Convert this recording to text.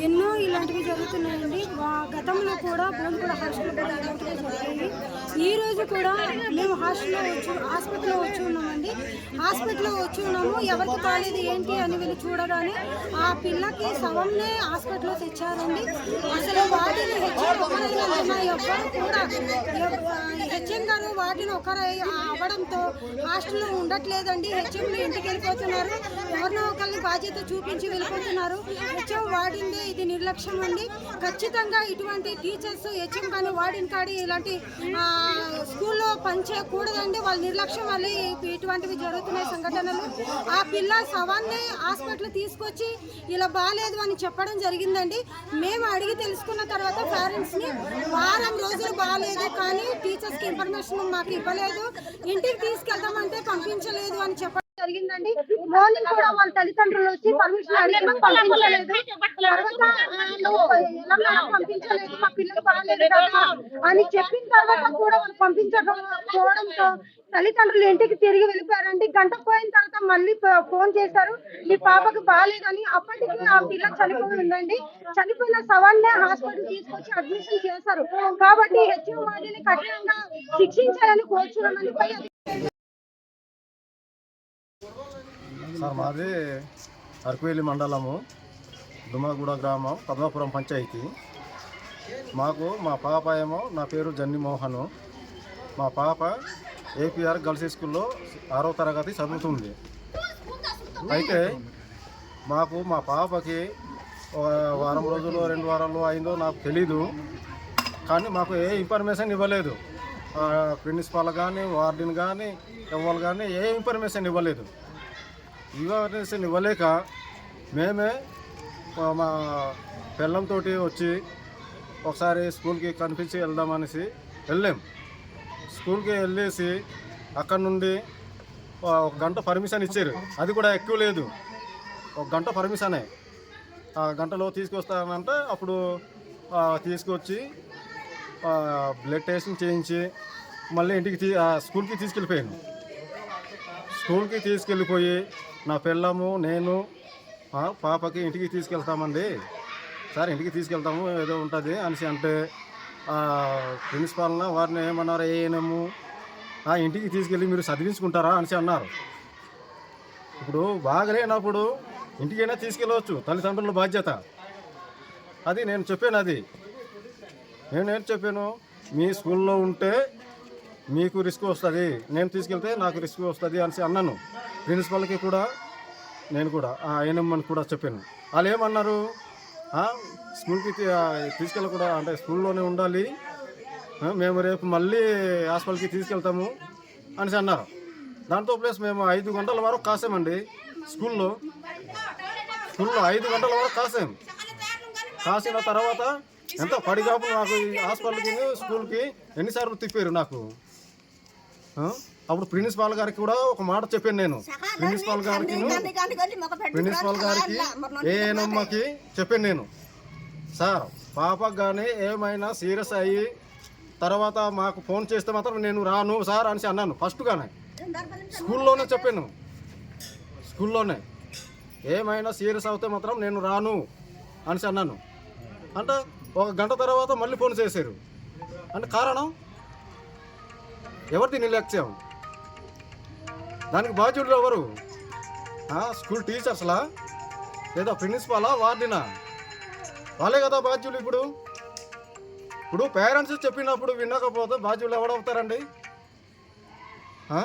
ये గతంలో కూడా హాస్టల్ కూడా వెంకటేష్ వచ్చాయి ఈ రోజు కూడా మేము హాస్టల్లో వచ్చి హాస్పిటల్లో వచ్చి ఉన్నామండి. హాస్పిటల్లో వచ్చి ఉన్నాము. ఎవరికి కాలేదు ఏంటి అని వీళ్ళు చూడగానే ఆ పిల్లకి శవంనే హాస్పిటల్లో తెచ్చారండి. అసలు వాటిని హెచ్ఎం హెచ్ఎం గారు వాటిని ఒకరు అవ్వడంతో హాస్టల్లో ఉండట్లేదండి. హెచ్ఎంలు ఇంటికి వెళ్ళిపోతున్నారు. ఎవరినో ఒకరిని బాధ్యత చూపించి వెళ్ళిపోతున్నారు. హెచ్ఎం వాడిందే ఇది నిర్లక్ష్యం అండి ఖచ్చితంగా ఇటువంటి టీచర్స్ హెచ్ఎం కానీ వార్డెన్ కాడి ఇలాంటి స్కూల్లో పనిచేయకూడదండి. వాళ్ళ నిర్లక్ష్యం వల్ల ఇటువంటివి జరుగుతున్నాయి సంఘటనలు. ఆ పిల్ల శవాన్ని హాస్పిటల్ తీసుకొచ్చి ఇలా బాగాలేదు అని చెప్పడం జరిగిందండి. మేము అడిగి తెలుసుకున్న తర్వాత పేరెంట్స్ని వారం రోజులు బాగాలేదు కానీ టీచర్స్కి ఇన్ఫర్మేషన్ మాకు ఇవ్వలేదు. ఇంటికి తీసుకెళ్తామంటే పంపించలేదు అని చెప్పడం జరిగిందండి. మార్నింగ్ కూడా వాళ్ళ తల్లిదండ్రులు వచ్చి పర్మిషన్ పంపించలేదు. తర్వాత పంపించలేదు. మా పిల్లలు బాగాలేదు అని చెప్పిన తర్వాత కూడా వాళ్ళు పంపించకపోవడంతో తల్లిదండ్రులు ఇంటికి తిరిగి వెళ్ళిపోయారండి. గంట పోయిన తర్వాత మళ్ళీ ఫోన్ చేశారు. మీ పాపకు బాగాలేదని అప్పటికి ఆ పిల్ల చనిపోయి ఉందండి. చనిపోయిన శవాన్నే హాస్పిటల్ తీసుకొచ్చి అడ్మిషన్ చేశారు. కాబట్టి హెచ్ఎం వాడిని కఠినంగా శిక్షించాలని కోరుచున్నామని సార్ మాది అరకువేలి మండలము దుమ్మగూడ గ్రామం పద్మాపురం పంచాయతీ. మాకు మా పాప ఏమో నా పేరు జన్ని మోహన్. మా పాప ఏపీఆర్ గర్ల్స్ స్కూల్లో ఆరో తరగతి చదువుతుంది. అయితే మాకు మా పాపకి వారం రోజులు రెండు వారాలు అయిందో నాకు తెలీదు. కానీ మాకు ఏ ఇన్ఫర్మేషన్ ఇవ్వలేదు. ప్రిన్సిపాల్ కానీ వార్డెన్ కానీ ఎవరు కానీ ఏ ఇన్ఫర్మేషన్ ఇవ్వలేదు. ఇన్ఫర్మేషన్ ఇవ్వలేక మేమే మా- పిల్లంతో వచ్చి ఒకసారి స్కూల్కి కనిపించి వెళ్దామనేసి వెళ్ళాం. స్కూల్కి వెళ్ళేసి అక్కడ నుండి ఒక గంట పర్మిషన్ ఇచ్చారు. అది కూడా ఎక్కువ లేదు. ఒక గంట పర్మిషనే. ఆ గంటలో తీసుకొస్తానంటే అప్పుడు తీసుకొచ్చి బ్లడ్ టెస్ట్ చేయించి మళ్ళీ ఇంటికి తీ ఆ, స్కూల్కి తీసుకెళ్ళిపోయాను. స్కూల్కి తీసుకెళ్ళిపోయి నా పిల్లము నేను పాపకి ఇంటికి తీసుకెళ్తామండి. సార్ ఇంటికి తీసుకెళ్తాము ఏదో ఉంటుంది అనేసి అంటే ప్రిన్సిపాల్న వారిని ఏమన్నారు ఏనము? ఆ ఇంటికి తీసుకెళ్ళి మీరు చదివించుకుంటారా? అనేసి అన్నారు. ఇప్పుడు బాగలేనప్పుడు ఇంటికైనా తీసుకెళ్ళవచ్చు తల్లిదండ్రుల బాధ్యత. అది నేను చెప్పాను అది. నేను ఏం చెప్పాను? మీ స్కూల్లో ఉంటే మీకు రిస్క్ వస్తుంది నేను తీసుకెళ్తే నాకు రిస్క్ వస్తుంది అనేసి అన్నాను. ప్రిన్సిపల్కి కూడా నేను కూడా ఆ ఆయనమ్మని కూడా చెప్పాను. వాళ్ళు ఏమన్నారు? స్కూల్కి తీ- తీసుకెళ్ళకూడదు అంటే స్కూల్లోనే ఉండాలి. మేము రేపు మళ్ళీ హాస్పిటల్కి తీసుకెళ్తాము అనేసి అన్నారు. దాంతో ప్లస్ మేము ఐదు గంటల వరకు కాసామండి స్కూల్లో. స్కూల్లో ఐదు గంటల వరకు కాసాం. కాసిన తర్వాత ఎంత పడిగాపు నాకు హాస్పిటల్కి స్కూల్కి ఎన్నిసార్లు తిప్పారు నాకు? అప్పుడు ప్రిన్సిపాల్ గారికి కూడా ఒక మాట చెప్పాను నేను. ప్రిన్సిపాల్ గారికి ప్రిన్సిపాల్ గారికి ఏనమ్మకి చెప్పాను నేను. సార్ పాపకు కానీ ఏమైనా సీరియస్ అయ్యి తర్వాత మాకు ఫోన్ చేస్తే మాత్రం నేను రాను సార్ అనేసి అన్నాను ఫస్ట్గానే స్కూల్లోనే చెప్పాను. స్కూల్లోనే. ఏమైనా సీరియస్ అవుతే మాత్రం నేను రాను అనేసి అన్నాను. అంటే ఒక గంట తర్వాత మళ్ళీ ఫోన్ చేశారు. అంటే కారణం? ఎవరిది నిర్లక్ష్యం దానికి బాధ్యుడు ఎవరు? స్కూల్ టీచర్స్లా? లేదా ప్రిన్సిపాలా వార్డినా? వాళ్ళే కదా బాధ్యులు ఇప్పుడు? ఇప్పుడు పేరెంట్స్ చెప్పినప్పుడు వినకపోతే బాధ్యులు ఎవడవుతారండి ఆ?